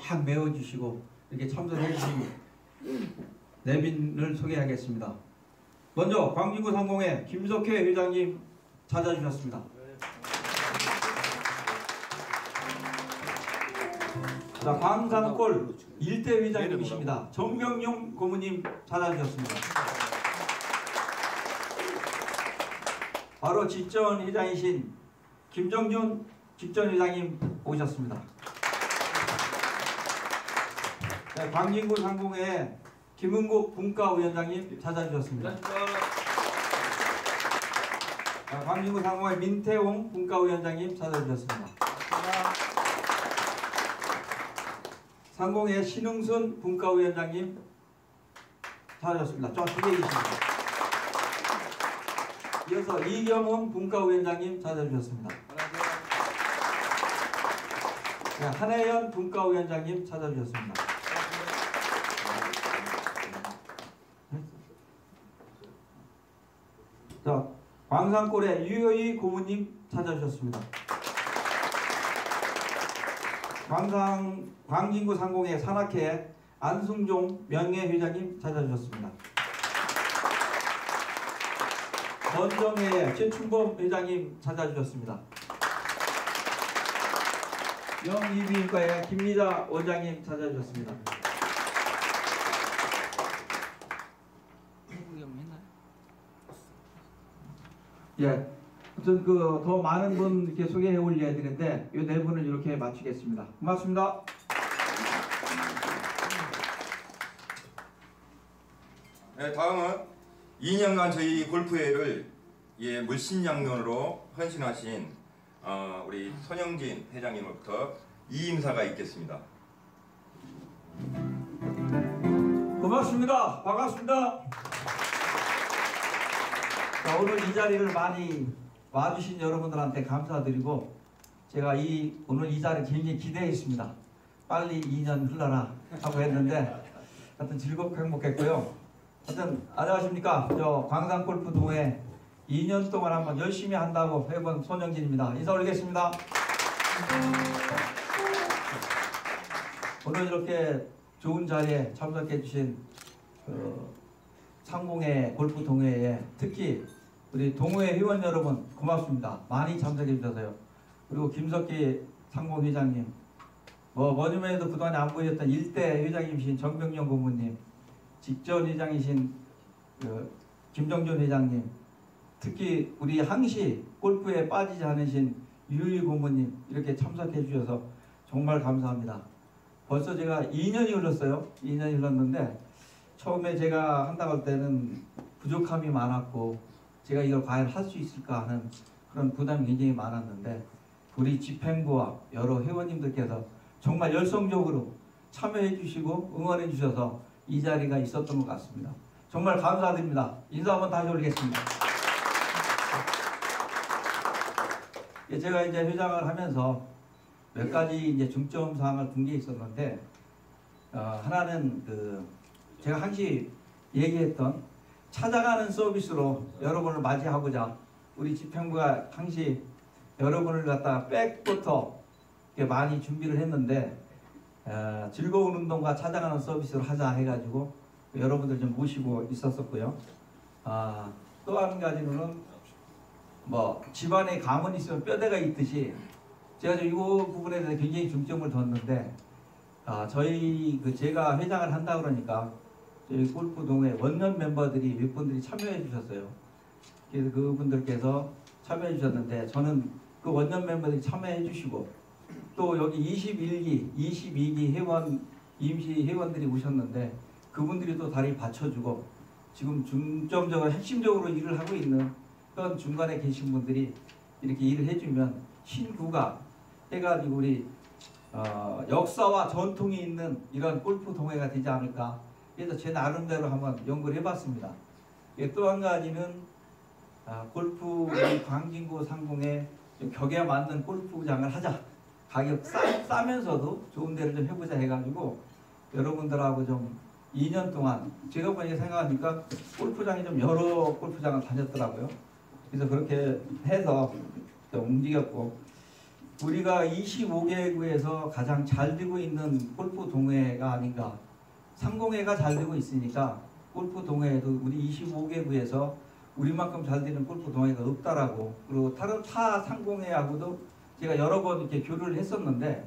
꽉 메워주시고 이렇게 참석해 주신 내빈을 소개하겠습니다. 먼저 광진구 상공회 김석회 회장님 찾아주셨습니다. 자, 광산골 일대 회장님이십니다. 정명용 고모님 찾아주셨습니다. 바로 직전 회장이신 김정준 직전 회장님 오셨습니다. 네, 광진구 상공회 김은국 분과위원장님 찾아주셨습니다. 자, 광진구 상공회 민태홍 분과위원장님 찾아주셨습니다. 상공회 신흥순 분과위원장님 찾아주셨습니다. 저 뒤에 계십니다. 이어서 이경훈 분과위원장님 찾아주셨습니다. 네, 한혜연 분과위원장님 찾아주셨습니다. 자, 광산골의 유효희 고모님 찾아주셨습니다. 광산, 광진구 상공의 산악회 안승종 명예회장님 찾아주셨습니다. 건정회 최춘범 회장님 찾아주셨습니다. 영이비인과의 김미자 원장님 찾아주셨습니다. 예, 어떤 그더 많은 분 이렇게 소개해 올려야 되는데 이 네 분을 이렇게 마치겠습니다. 고맙습니다. 네, 다음은 2년간 저희 골프회를 예, 물신양면으로 헌신하신 어, 우리 손영진 회장님으로부터 이 인사가 있겠습니다. 고맙습니다. 반갑습니다. 자, 오늘 이 자리를 많이 와주신 여러분들한테 감사드리고 제가 이 오늘 이 자리 굉장히 기대했습니다. 빨리 2년 흘러라 하고 했는데 하여튼 즐겁고 행복했고요. 하여튼 안녕하십니까. 저 광산골프 동호회 2년 동안 한번 열심히 한다고 해본 손영진입니다. 인사 올리겠습니다. 오늘 이렇게 좋은 자리에 참석해 주신 그 상공회 골프 동호회에 특히 우리 동호회 회원 여러분 고맙습니다. 많이 참석해 주셔서요. 그리고 김석기 상공 회장님, 뭐 뭐냐면 해도 그동안에 안 보였던 일대 회장님이신 정병영 고문님, 직전 회장이신 그 김정준 회장님, 특히 우리 항시 골프에 빠지지 않으신 유희 고모님 이렇게 참석해 주셔서 정말 감사합니다. 벌써 제가 2년이 흘렀어요. 2년이 흘렀는데 처음에 제가 한다고 할 때는 부족함이 많았고 제가 이걸 과연 할 수 있을까 하는 그런 부담이 굉장히 많았는데 우리 집행부와 여러 회원님들께서 정말 열성적으로 참여해 주시고 응원해 주셔서 이 자리가 있었던 것 같습니다. 정말 감사드립니다. 인사 한번 다시 올리겠습니다. 예, 제가 이제 회장을 하면서 몇 가지 이제 중점 사항을 둔 게 있었는데 어, 하나는 그 제가 항시 얘기했던 찾아가는 서비스로 여러분을 맞이하고자 우리 집행부가 항시 여러분을 갖다 백부터 많이 준비를 했는데 어, 즐거운 운동과 찾아가는 서비스를 하자 해가지고 여러분들 좀 모시고 있었었고요. 아, 또 한 가지는 뭐 집안에 가문이 있으면 뼈대가 있듯이 제가 이 부분에 대해서 굉장히 중점을 뒀는데 아, 저희 그 제가 회장을 한다 그러니까 저희 골프 동호회 원년 멤버들이 몇 분들이 참여해 주셨어요. 그래서 그분들께서 참여해 주셨는데 저는 그 원년 멤버들이 참여해 주시고 또 여기 21기, 22기 회원 임시 회원들이 오셨는데 그분들이 또 다리 받쳐주고 지금 중점적으로 핵심적으로 일을 하고 있는 그런 중간에 계신 분들이 이렇게 일을 해주면 신구가 해가지고 우리 어, 역사와 전통이 있는 이런 골프 동호회가 되지 않을까 그래서 제 나름대로 한번 연구를 해봤습니다. 또한 가지는 아, 골프 광진구 상공에 좀 격에 맞는 골프장을 하자 가격 싸, 싸면서도 좋은 데를 좀 해보자 해가지고 여러분들하고 좀 2년 동안 제가 보니까 생각하니까 골프장이 좀 여러 골프장을 다녔더라고요. 그래서 그렇게 해서 좀 움직였고 우리가 25개구에서 가장 잘 되고 있는 골프 동호회가 아닌가. 상공회가 잘 되고 있으니까 골프 동호회도 우리 25개구에서 우리만큼 잘 되는 골프 동호회가 없다라고. 그리고 다른 타 상공회하고도 제가 여러 번 이렇게 교류를 했었는데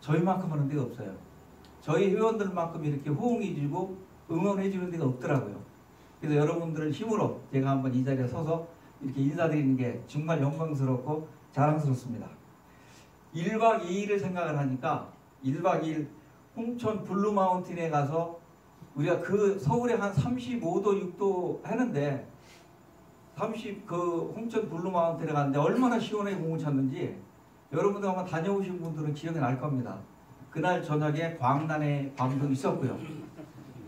저희만큼 하는 데가 없어요. 저희 회원들만큼 이렇게 호응해 주고 응원해 주는 데가 없더라고요. 그래서 여러분들 힘으로 제가 한번 이 자리에 서서 이렇게 인사드리는 게 정말 영광스럽고 자랑스럽습니다. 1박 2일을 생각을 하니까 1박 2일 홍천 블루마운틴에 가서 우리가 그 서울에 한 35도 6도 하는데 30 그 홍천 블루마운틴에 갔는데 얼마나 시원하게 공을 쳤는지 여러분들 한번 다녀오신 분들은 기억이 날 겁니다. 그날 저녁에 광란의 밤도 있었고요.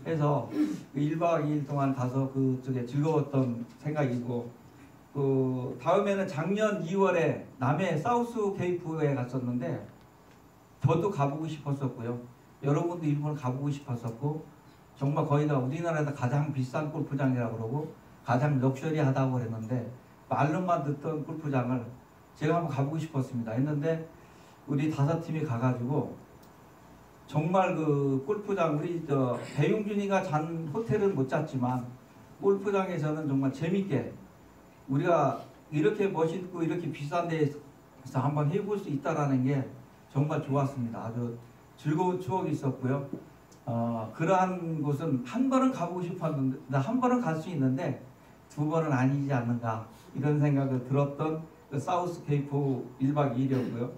그래서 그 1박 2일 동안 가서 그 저게 즐거웠던 생각이고 그 다음에는 작년 2월에 남해 사우스 케이프에 갔었는데 저도 가보고 싶었었고요. 여러분도 일본 가보고 싶었었고 정말 거기가 우리나라에서 가장 비싼 골프장이라고 그러고 가장 럭셔리하다고 그랬는데 말로만 듣던 골프장을 제가 한번 가보고 싶었습니다. 했는데 우리 다섯 팀이 가가지고 정말 그 골프장 우리 저 배용준이가 잔 호텔은 못 잤지만 골프장에서는 정말 재밌게 우리가 이렇게 멋있고 이렇게 비싼 데서 한번 해볼 수 있다라는 게 정말 좋았습니다. 아주 즐거운 추억이 있었고요. 어, 그러한 곳은 한 번은 가보고 싶었는데 한 번은 갈 수 있는데 두 번은 아니지 않는가 이런 생각을 들었던 그 사우스 케이프 1박 2일이었고요.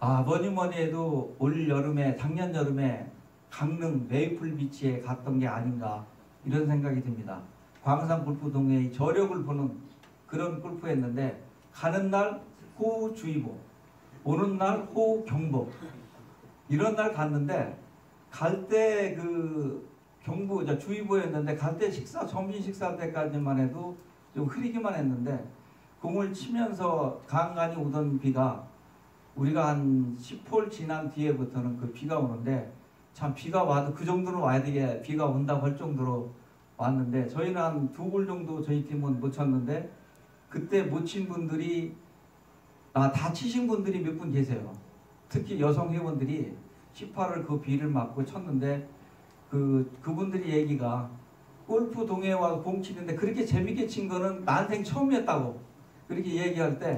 아 뭐니 뭐니 해도 올 여름에 작년 여름에 강릉 메이플 비치에 갔던 게 아닌가 이런 생각이 듭니다. 광산 골프 동호회의 저력을 보는 그런 골프였는데 가는 날 호우주의보 오는 날 호우경보 이런 날 갔는데 갈 때그저 주의보였는데 갈 때 식사 점심 식사 때까지만 해도 좀 흐리기만 했는데 공을 치면서 간간히 오던 비가 우리가 한 10홀 지난 뒤에부터는 그 비가 오는데 참 비가 와도 그 정도는 와야 되게 비가 온다고 할 정도로 왔는데 저희는 한 두 골 정도 저희 팀은 못 쳤는데 그때 못 친 분들이 아, 다 치신 분들이 몇 분 계세요. 특히 여성 회원들이 18을 그 비를 맞고 쳤는데 그 그분들이 얘기가 골프 동호회 와서 공 치는데 그렇게 재밌게 친 거는 난생 처음이었다고 그렇게 얘기할 때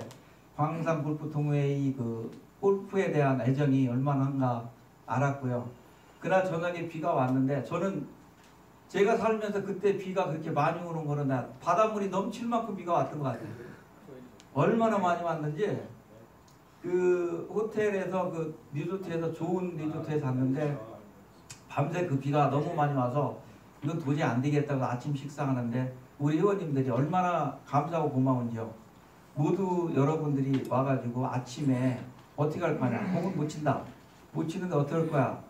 광산 골프 동호회의 그 골프에 대한 애정이 얼마나 한가 알았고요. 그날 저녁에 비가 왔는데 저는 제가 살면서 그때 비가 그렇게 많이 오는 거는 나 바닷물이 넘칠 만큼 비가 왔던 것 같아요. 얼마나 많이 왔는지 그 호텔에서 그 리조트에서 좋은 리조트에 잤는데 밤새 그 비가 너무 많이 와서 이건 도저히 안 되겠다고 아침 식사하는데 우리 회원님들이 얼마나 감사하고 고마운지요. 모두 여러분들이 와가지고 아침에 어떻게 할 거냐. 공을 못 친다. 못 치는데 할 거야.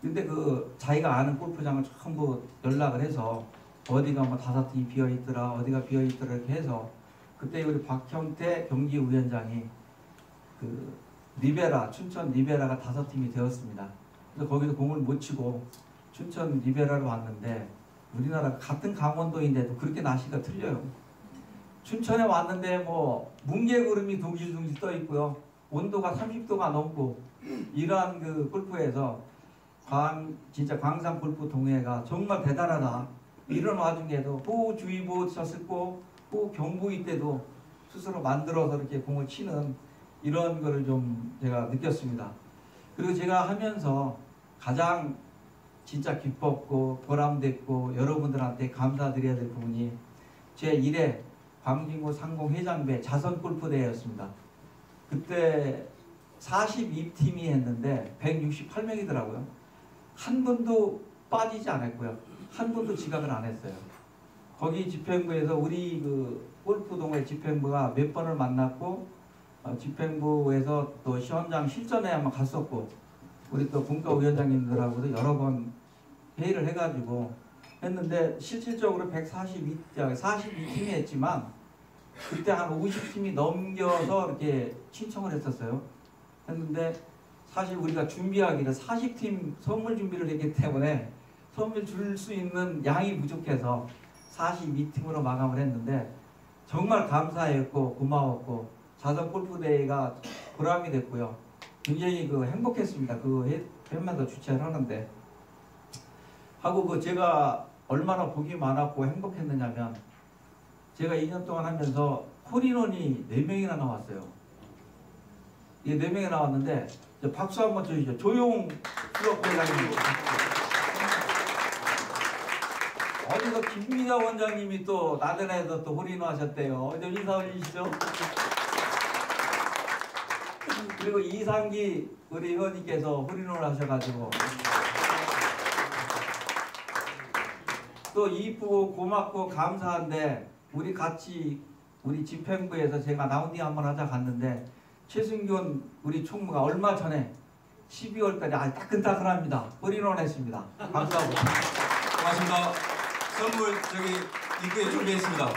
근데 그 자기가 아는 골프장을 전부 연락을 해서 어디가 뭐 다섯 팀이 비어 있더라 어디가 비어 있더라 이렇게 해서 그때 우리 박형태 경기위원장이 그 리베라 춘천 리베라가 다섯 팀이 되었습니다. 그래서 거기서 공을 못 치고 춘천 리베라로 왔는데 우리나라 같은 강원도인데도 그렇게 날씨가 틀려요. 춘천에 왔는데 뭐 뭉게구름이 둥실둥실 떠 있고요. 온도가 30도가 넘고 이러한 그 골프에서 광 진짜 광산 골프 동호회가 정말 대단하다. 이런 와중에도 호우주의보 쳤었고 호우경보일 때도 스스로 만들어서 이렇게 공을 치는 이런 거를 좀 제가 느꼈습니다. 그리고 제가 하면서 가장 진짜 기뻤고 보람됐고 여러분들한테 감사드려야 될 부분이 제 1회 광진구 상공 회장배 자선 골프 대회였습니다. 그때 42팀이 했는데 168명이더라고요. 한 분도 빠지지 않았고요. 한 분도 지각을 안 했어요. 거기 집행부에서 우리 그 골프 동호회 집행부가 몇 번을 만났고 어, 집행부에서 또 시원장 실전에 한번 갔었고 우리 또 분과위원장님들하고도 여러 번 회의를 해가지고 했는데 실질적으로 142, 42팀이 했지만 그때 한 50팀이 넘겨서 이렇게 신청을 했었어요. 했는데 사실 우리가 준비하기를 40팀 선물 준비를 했기 때문에 선물 줄 수 있는 양이 부족해서 42팀으로 마감을 했는데 정말 감사했고 고마웠고 자선 골프 대회가 보람이 됐고요. 굉장히 그 행복했습니다. 그 해- 해마다 주최를 하는데 하고 그 제가 얼마나 복이 많았고 행복했느냐면 제가 2년 동안 하면서 홀인원이 4명이나 나왔어요. 이게 4명이 나왔는데 박수 한번 쳐주시죠. 조용 수석 회장님. 어디서 김미자 원장님이 또 나들에서 또 홀인원 하셨대요. 좀 인사 올리시죠. 그리고 이상기 우리 의원님께서 홀인원을 하셔가지고 또 이쁘고 고맙고 감사한데 우리 같이 우리 집행부에서 제가 라운딩 한번 하자 갔는데 최승균 우리 총무가 얼마 전에 12월 달에 아주 따끈따끈합니다. 홀인원 했습니다. 감사하고 고맙습니다. 선물 저기 입구에 준비했습니다.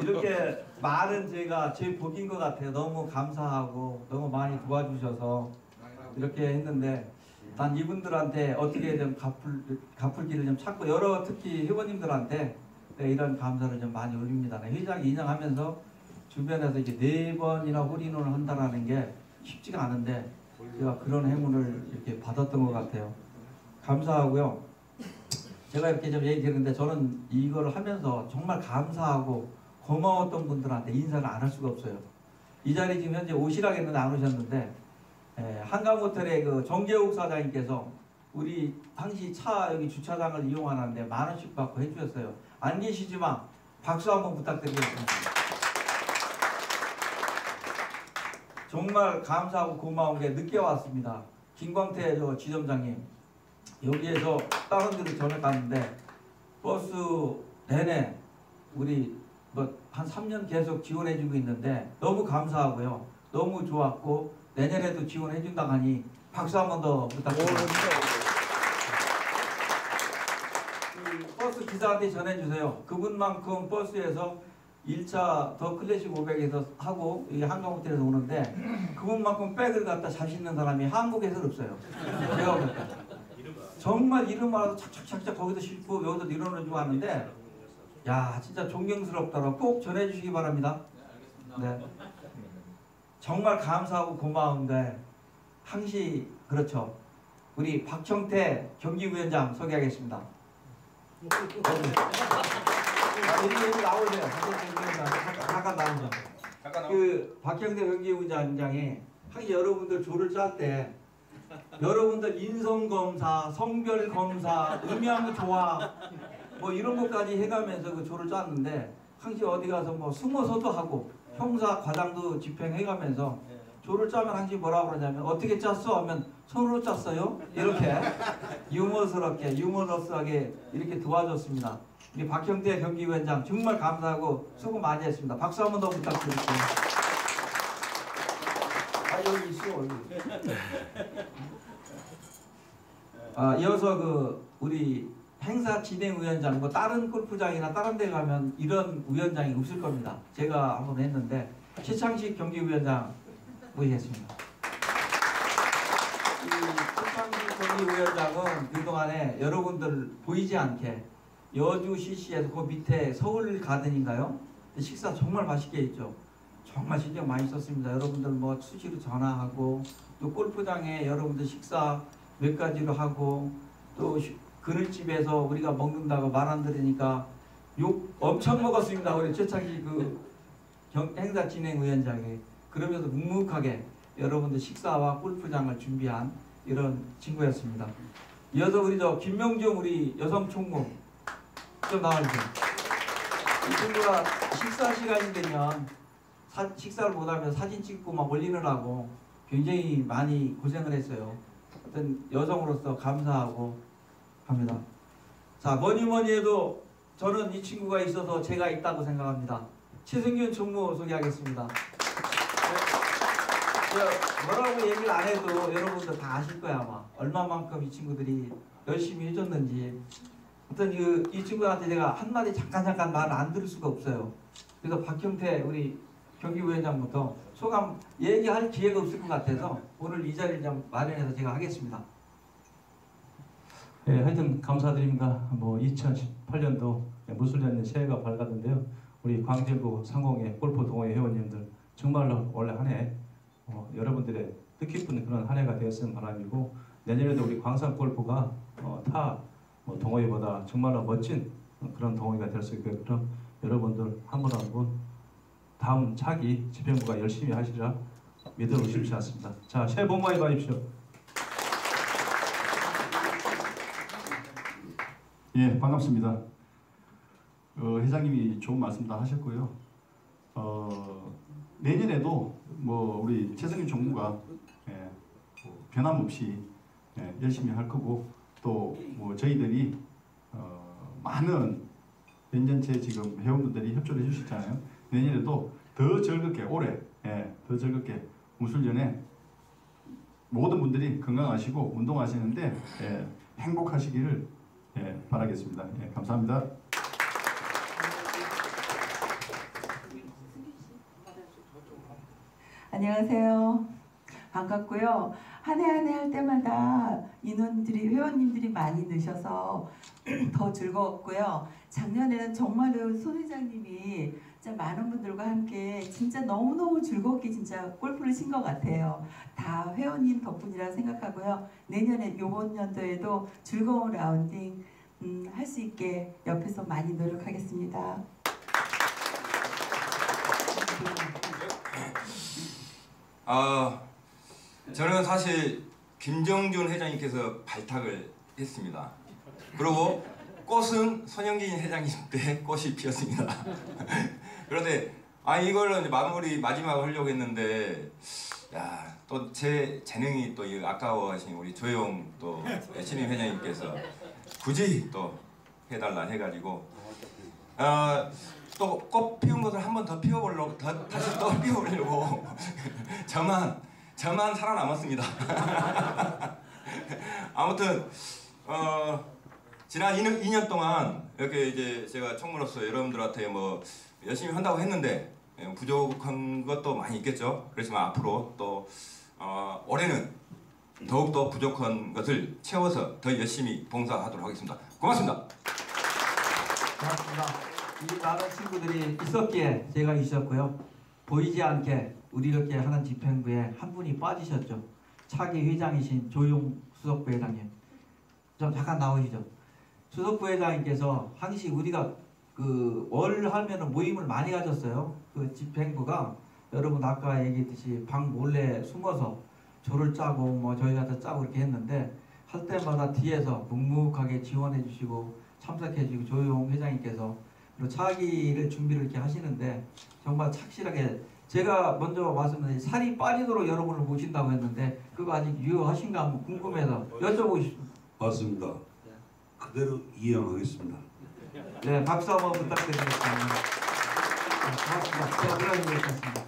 이렇게 많은 제가 제 복인 것 같아요. 너무 감사하고 너무 많이 도와주셔서 이렇게 했는데 난 이분들한테 어떻게 좀 갚을 갚을 길을 좀 찾고 여러 특히 회원님들한테 네, 이런 감사를 좀 많이 올립니다. 네, 회장 인정하면서 주변에서 이제 네 번이나 홀인원을 한다라는 게 쉽지가 않은데 제가 그런 행운을 이렇게 받았던 것 같아요. 감사하고요. 제가 이렇게 좀 얘기했는데 저는 이걸 하면서 정말 감사하고 고마웠던 분들한테 인사를 안 할 수가 없어요. 이 자리 지금 현재 오시라고 했는데 안 오셨는데 에, 한강호텔의 그 정재욱 사장님께서 우리 당시 차 여기 주차장을 이용하는데 만 원씩 받고 해주셨어요. 안 계시지만 박수 한번 부탁드리겠습니다. 정말 감사하고 고마운 게 늦게 왔습니다. 김광태 저 지점장님 여기에서 다른 데로 전에 갔는데 버스 내내 우리 뭐 한 3년 계속 지원해주고 있는데 너무 감사하고요. 너무 좋았고 내년에도 지원해준다 하니 박수 한 번 더 부탁드립니다. 그 버스 기사한테 전해주세요. 그분만큼 버스에서 1차 더 클래식 500에서 하고 이 한강호텔에서 오는데 그분만큼 백을 갖다 자신 있는 사람이 한국에서는 없어요. 제가 볼 때. 정말 이름 알아서 착착착착 거기도 싣고 여기도 일어나주고 하는데 야 진짜 존경스럽더라고 꼭 전해주시기 바랍니다. 네. 정말 감사하고 고마운데 항시 그렇죠. 우리 박형태 경기부위원장 소개하겠습니다. 아, 여기 여기 나오세요. 박형태 잠깐 나오죠. 그 박형대 경기부장장이 항상 여러분들 조를 짤때 여러분들 인성 검사, 성별 검사, 음양 조화 뭐 이런 것까지 해가면서 그 조를 짰는데 항상 어디 가서 뭐 숨어서도 하고 형사 과장도 집행해가면서 조를 짜면 항상 뭐라 그러냐면 어떻게 짰어 하면 손으로 짰어요 이렇게 유머스럽게 유머러스하게 이렇게 도와줬습니다. 우리 박형대 경기위원장 정말 감사하고 수고 많이 했습니다. 박수 한번 더 부탁드릴게요. 아 여기 있어 여기. 아 이어서 그 우리 행사 진행 위원장 뭐 다른 골프장이나 다른 데 가면 이런 위원장이 없을 겁니다. 제가 한번 했는데 최창식 경기위원장 모시겠습니다. 이 최창식 경기위원장은 그동안에 여러분들 보이지 않게 여주 CC에서 그 밑에 서울 가든인가요? 식사 정말 맛있게 했죠. 정말 신경 많이 썼습니다. 여러분들 뭐 수시로 전화하고 또 골프장에 여러분들 식사 몇 가지로 하고 또 쉬- 그늘집에서 우리가 먹는다고 말 안 들으니까 욕 엄청 먹었습니다. 우리 최창기 그 경- 행사 진행 위원장이 그러면서 묵묵하게 여러분들 식사와 골프장을 준비한 이런 친구였습니다. 이어서 우리 저 김명중 우리 여성 총무 좀 나와주세요. 이 친구가 식사 시간이 되면 사- 식사를 못하면 사진 찍고 막 올리느라고 굉장히 많이 고생을 했어요. 어떤 여성으로서 감사하고 합니다. 자 뭐니 뭐니 해도 저는 이 친구가 있어서 제가 있다고 생각합니다. 최승균 총무 소개하겠습니다. 네, 뭐라고 얘기를 안 해도 여러분들 다 아실 거야 아마 얼마만큼 이 친구들이 열심히 해줬는지 어떤 이, 이 친구한테 제가 한마디 잠깐 잠깐 말을 안 들을 수가 없어요. 그래서 박형태 우리 경기부위원장부터 소감 얘기할 기회가 없을 것 같아서 오늘 이 자리를 좀 마련해서 제가 하겠습니다. 예, 하여튼 감사드립니다. 뭐 2018년도 무술년의 새해가 밝았는데요. 우리 광진구 상공회 골프 동호회 회원님들 정말로 올해 한해 어, 여러분들의 뜻깊은 그런 한 해가 되었으면 바람이고 내년에도 우리 광산 골프가 어, 타 뭐, 동호회보다 정말로 멋진 그런 동호회가 될 수 있게끔 여러분들 한 분 한분 다음 차기 집행부가 열심히 하시리라 믿어 의심치 않습니다. 자, 새해 복 많이 받으십시오. 예, 반갑습니다. 어, 회장님이 좋은 말씀 다 하셨고요. 어, 내년에도 뭐 우리 최성임 총무가 예, 뭐 변함없이 예, 열심히 할 거고 또 뭐 저희들이 어, 많은 연전체 지금 회원분들이 협조를 해주셨잖아요. 내년에도 더 즐겁게 올해 예, 더 즐겁게 무술년에 모든 분들이 건강하시고 운동하시는데 예, 행복하시기를 예, 바라겠습니다. 예, 감사합니다. 안녕하세요. 반갑고요. 한 해 한 해 할 때마다 인원들이 회원님들이 많이 느셔서 더 즐거웠고요. 작년에는 정말로 손 회장님이 진짜 많은 분들과 함께 진짜 너무너무 즐겁게 진짜 골프를 친 것 같아요. 다 회원님 덕분이라 생각하고요. 내년에 요번 연도에도 즐거운 라운딩 음, 할 수 있게 옆에서 많이 노력하겠습니다. 아, 저는 사실 김정준 회장님께서 발탁을 했습니다. 그리고 꽃은 손영진 회장님 때 꽃이 피었습니다. 그런데 아 이걸로 이제 마무리 마지막을 하려고 했는데 야 또 제 재능이 또이 아까워하신 우리 조용 또 신임 회장님께서 굳이 또 해달라 해가지고 어, 또꽃 피운 것을 한 번 더 피워보려고 더, 다시 또 피워보려고 저만 저만 살아남았습니다. 아무튼 어, 지난 2년, 2년 동안 이렇게 이제 제가 총무로서 여러분들한테 뭐 열심히 한다고 했는데 예, 부족한 것도 많이 있겠죠. 그렇지만 앞으로 또 어, 올해는 더욱더 부족한 것을 채워서 더 열심히 봉사하도록 하겠습니다. 고맙습니다. 고맙습니다. 이 많은 친구들이 있었기에 제가 있었고요. 보이지 않게 우리 이렇게 하는 집행부에 한 분이 빠지셨죠. 차기 회장이신 조용 수석부 회장님. 좀 잠깐 나오시죠. 수석부 회장님께서 항시 우리가 그 월 하면은 모임을 많이 가졌어요. 그 집행부가 여러분 아까 얘기했듯이 방 몰래 숨어서 조를 짜고 뭐 저희가 다 짜고 이렇게 했는데 할 때마다 뒤에서 묵묵하게 지원해 주시고 참석해 주시고 조용 회장님께서 그리고 차기를 준비를 이렇게 하시는데 정말 착실하게 제가 먼저 말씀드린 살이 빠지도록 여러분을 모신다고 했는데 그거 아직 유효하신가 한번 궁금해서 여쭤보고 싶습니다. 맞습니다. 그대로 이행하겠습니다. 네, 박수 한번 부탁드리겠습니다. 얘기했습니다.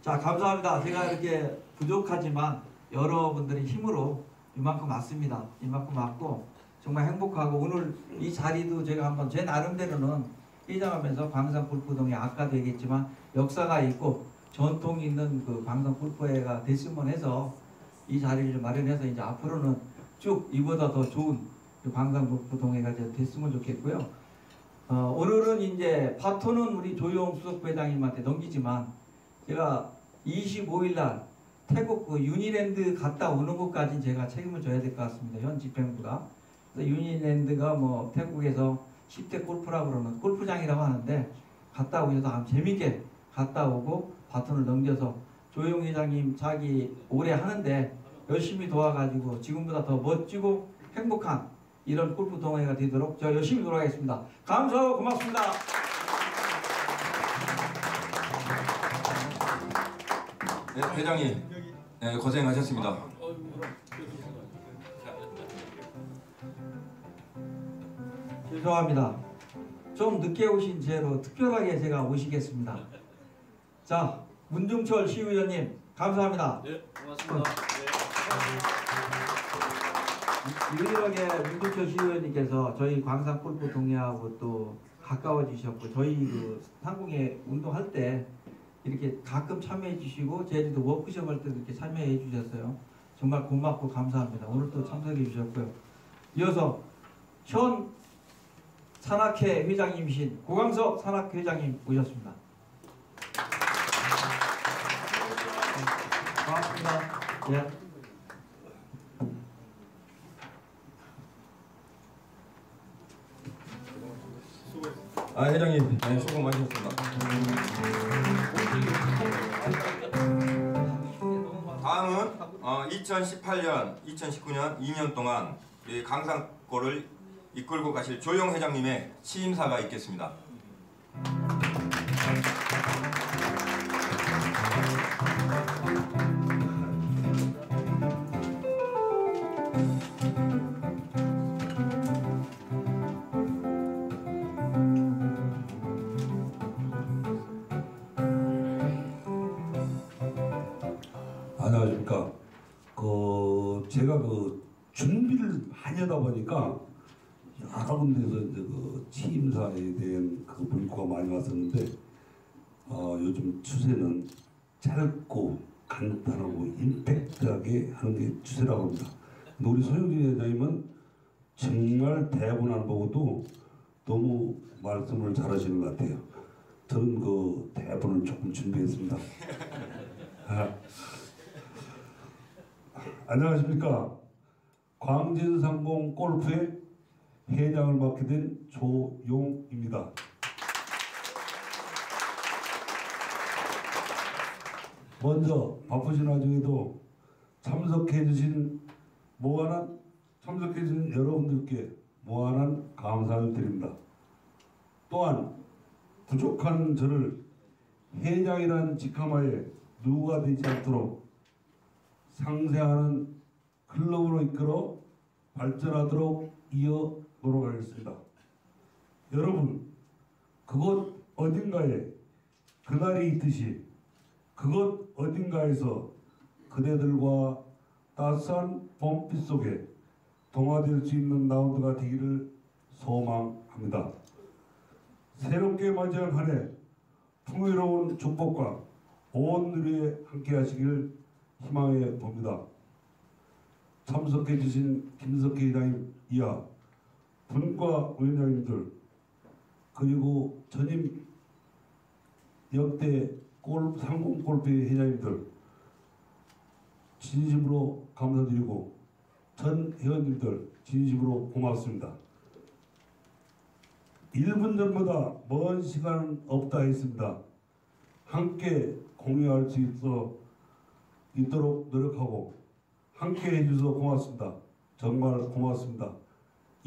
자, 감사합니다. 제가 이렇게 부족하지만 여러분들의 힘으로 이만큼 왔습니다. 이만큼 왔고 정말 행복하고 오늘 이 자리도 제가 한번 제 나름대로는 회장하면서 광산 골프동에 아까도 얘기했지만 역사가 있고 전통이 있는 그 광산 골프회가 됐으면 해서 이 자리를 마련해서 이제 앞으로는 쭉 이보다 더 좋은 그 광산 골프 동해가 이제 됐으면 좋겠고요. 어, 오늘은 이제 바톤은 우리 조용 수석 회장님한테 넘기지만 제가 25일 날 태국 그 유니랜드 갔다 오는 것까지 제가 책임을 져야 될 것 같습니다. 현 집행부가. 그래서 유니랜드가 뭐 태국에서 10대 골프라고 그러는 골프장이라고 하는데 갔다 오셔서 재밌게 갔다 오고 바톤을 넘겨서 조용 회장님 자기 올해 하는데 열심히 도와가지고 지금보다 더 멋지고 행복한 이런 골프 동호회가 되도록 저 열심히 노력하겠습니다. 감사하고 고맙습니다. 네, 회장님 네, 고생하셨습니다. 죄송합니다. 좀 늦게 오신 죄로 특별하게 제가 모시겠습니다. 자, 문중철 시의원님 감사합니다. 네, 고맙습니다. 유일하게 문중철 시의원님께서 저희 광산 골프 동해하고 또 가까워지셨고 저희 그 상공에 운동할 때 이렇게 가끔 참여해 주시고 저희도 워크숍 할 때도 이렇게 참여해 주셨어요. 정말 고맙고 감사합니다. 오늘 또 참석해 주셨고요. 이어서 현 산악회 회장님이신 고광석 산악회 회장님 모셨습니다. 예. 아 회장님 네, 수고 많으셨습니다. 다음은 어, 2018년, 2019년 2년 동안 이 강산골을 이끌고 가실 조영 회장님의 취임사가 있겠습니다. 취임사에 대한 그 문구가 많이 왔었는데 어, 요즘 추세는 짧고 간단하고 임팩트하게 하는 게 추세라고 합니다. 근데 우리 소영진 회장님은 정말 대본 안 보고도 너무 말씀을 잘하시는 것 같아요. 저는 그 대본을 조금 준비했습니다. 아, 안녕하십니까. 광진상공 골프의 회장을 맡게 된 조용입니다. 먼저 바쁘신 와중에도 참석해 주신 무한한 참석해 주신 여러분들께 무한한 감사를 드립니다. 또한 부족한 저를 회장이라는 직함하에 누가 되지 않도록 상생하는 클럽으로 이끌어 발전하도록 이어 노력하겠습니다. 여러분, 그곳 어딘가에 그날이 있듯이 그곳 어딘가에서 그대들과 따스한 봄빛 속에 동화될 수 있는 라운드가 되기를 소망합니다. 새롭게 맞이할 한해 풍요로운 축복과 온 누리에 함께 하시길 희망해 봅니다. 참석해 주신 김석희 회장님 이하 분과 위원장님들 그리고 전임 역대 골 상공 골프 회장님들 진심으로 감사드리고 전 회원님들 진심으로 고맙습니다. 1분 전보다 먼 시간은 없다 했습니다. 함께 공유할 수 있어 있도록 노력하고 함께 해주셔서 고맙습니다. 정말 고맙습니다.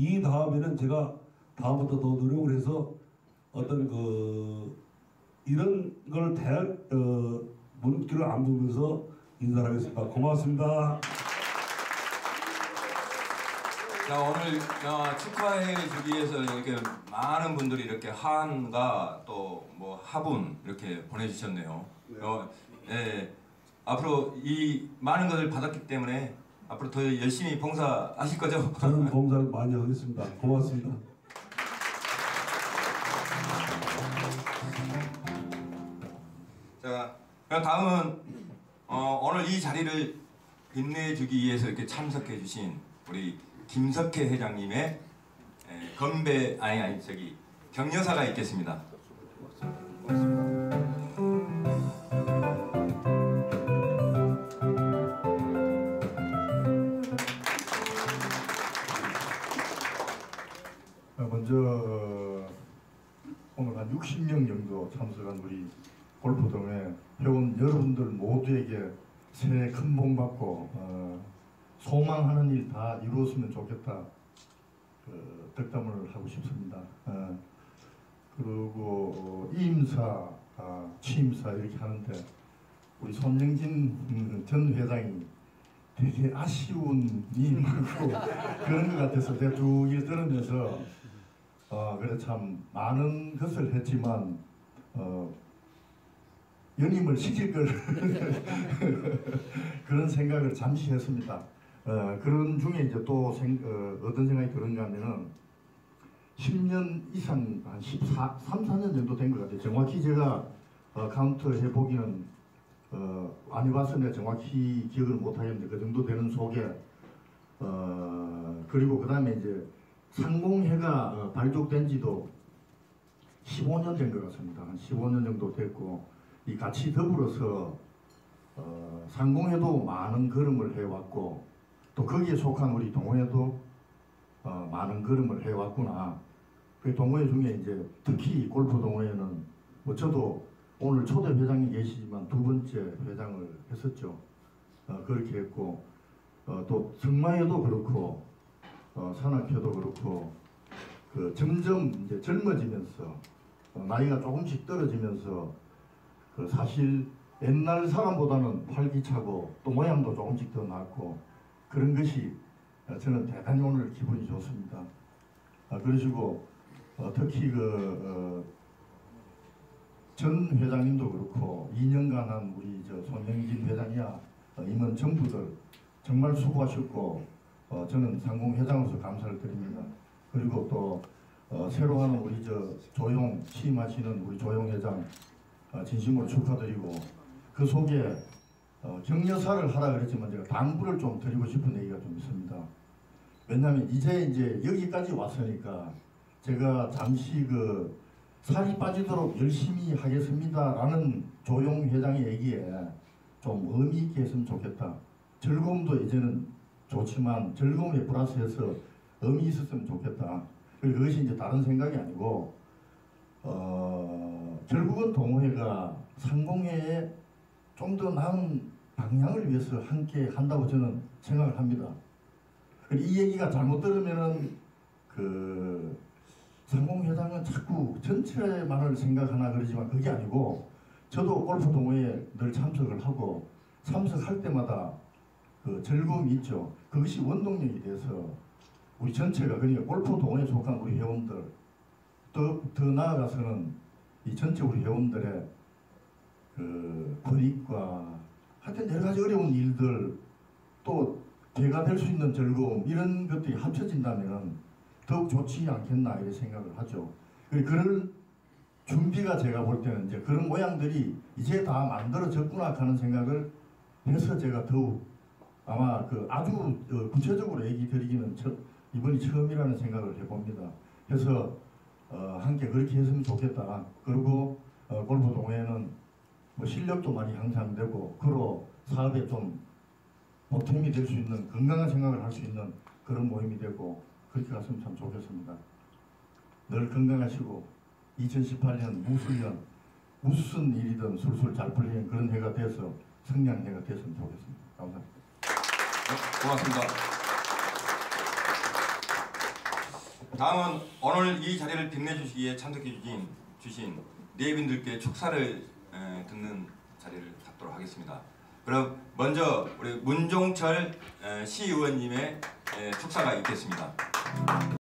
이 다음에는 제가 다음부터 더 노력을 해서 어떤 그 이런 걸 대할 어, 문길을 안 두면서 인사를 하겠습니다. 고맙습니다. 자 오늘 어, 축하해 주기 위해서 이렇게 많은 분들이 이렇게 한과 또뭐 화분 이렇게 보내주셨네요. 어, 예, 앞으로 이 많은 것을 받았기 때문에 앞으로 더 열심히 봉사하실 거죠? 저는 봉사를 많이 하겠습니다. 고맙습니다. 자, 그럼 다음은 어, 오늘 이 자리를 빛내주기 위해서 이렇게 참석해 주신 우리 김석혜 회장님의 에, 건배 아니 아니 저기 격려사가 있겠습니다. 어, 60명 정도 참석한 우리 골프동의 회원 여러분들 모두에게 새해 큰 복 받고 어, 소망하는 일 다 이루었으면 좋겠다 그, 덕담을 하고 싶습니다. 어, 그리고 어, 이임사, 아, 취임사 이렇게 하는데 우리 손영진 음, 전 회장이 되게 아쉬운 일하고 그런 것 같아서 제가 쭉 들으면서 어, 그래 참 많은 것을 했지만 어, 연임을 시킬 걸 그런 생각을 잠시 했습니다. 어, 그런 중에 이제 또 생, 어, 어떤 생각이 드는가 하면은 10년 이상 한 14, 3, 4년 정도 된 것 같아요. 정확히 제가 어, 카운트 해보기는 어, 봐서 내가 정확히 기억을 못 하겠는데 그 정도 되는 속에 어, 그리고 그 다음에 이제 상공회가 어, 발족된 지도 15년 된 것 같습니다. 한 15년 정도 됐고 이 같이 더불어서 어, 상공회도 많은 걸음을 해왔고 또 거기에 속한 우리 동호회도 어, 많은 걸음을 해왔구나. 그 동호회 중에 이제 특히 골프 동호회는 뭐 저도 오늘 초대 회장이 계시지만 두 번째 회장을 했었죠. 어, 그렇게 했고 어, 또 승마회도 그렇고 어, 산악회도 그렇고 그 점점 이제 젊어지면서 어, 나이가 조금씩 떨어지면서 그 사실 옛날 사람보다는 활기차고 또 모양도 조금씩 더 낫고 그런 것이 어, 저는 대단히 오늘 기분이 좋습니다. 아, 그러시고 어, 특히 그 어, 전 회장님도 그렇고 2년간 한 우리 저 손영진 회장이야 어, 임원 전부들 정말 수고하셨고 어, 저는 상공 회장으로서 감사를 드립니다. 그리고 또 어, 새로 하는 우리 저 조용 취임하시는 우리 조용 회장 어, 진심으로 축하드리고 그 속에 어, 격려사를 하라 그랬지만 제가 당부를 좀 드리고 싶은 얘기가 좀 있습니다. 왜냐하면 이제 이제 여기까지 왔으니까 제가 잠시 그 살이 빠지도록 열심히 하겠습니다라는 조용 회장의 얘기에 좀 의미 있게 했으면 좋겠다. 즐거움도 이제는 좋지만 즐거움에 플러스해서 의미 있었으면 좋겠다. 그것이 이제 다른 생각이 아니고 어, 결국은 동호회가 상공회에 좀 더 나은 방향을 위해서 함께 한다고 저는 생각을 합니다. 이 얘기가 잘못 들으면은 그 상공회장은 자꾸 전체만을 생각하나 그러지만 그게 아니고 저도 골프 동호회에 늘 참석을 하고 참석할 때마다 그 즐거움이 있죠. 그것이 원동력이 돼서 우리 전체가 그러니까 골프 동호회에 속한 우리 회원들 더, 더 나아가서는 이 전체 우리 회원들의 그 권익과 하여튼 여러 가지 어려운 일들 또 배가 될 수 있는 즐거움 이런 것들이 합쳐진다면 더욱 좋지 않겠나 이런 생각을 하죠. 그런 준비가 제가 볼 때는 이제 그런 모양들이 이제 다 만들어졌구나 하는 생각을 해서 제가 더욱 아마 그 아주 어, 구체적으로 얘기 드리기는 처, 이번이 처음이라는 생각을 해봅니다. 그래서 어, 함께 그렇게 했으면 좋겠다. 그리고 어, 골프 동호회는 뭐 실력도 많이 향상되고 그로 사업에 좀 보탬이 될 수 있는 건강한 생각을 할 수 있는 그런 모임이 되고 그렇게 갔으면 참 좋겠습니다. 늘 건강하시고 2018년 무술년 무슨 일이든 술술 잘 풀리는 그런 해가 돼서 성장 해가 됐으면 좋겠습니다. 감사합니다. 네, 고맙습니다. 다음은 오늘 이 자리를 빛내주시기에 참석해 주신, 주신 네분들께 축사를 에, 듣는 자리를 갖도록 하겠습니다. 그럼 먼저 우리 문종철 에, 시의원님의 에, 축사가 있겠습니다.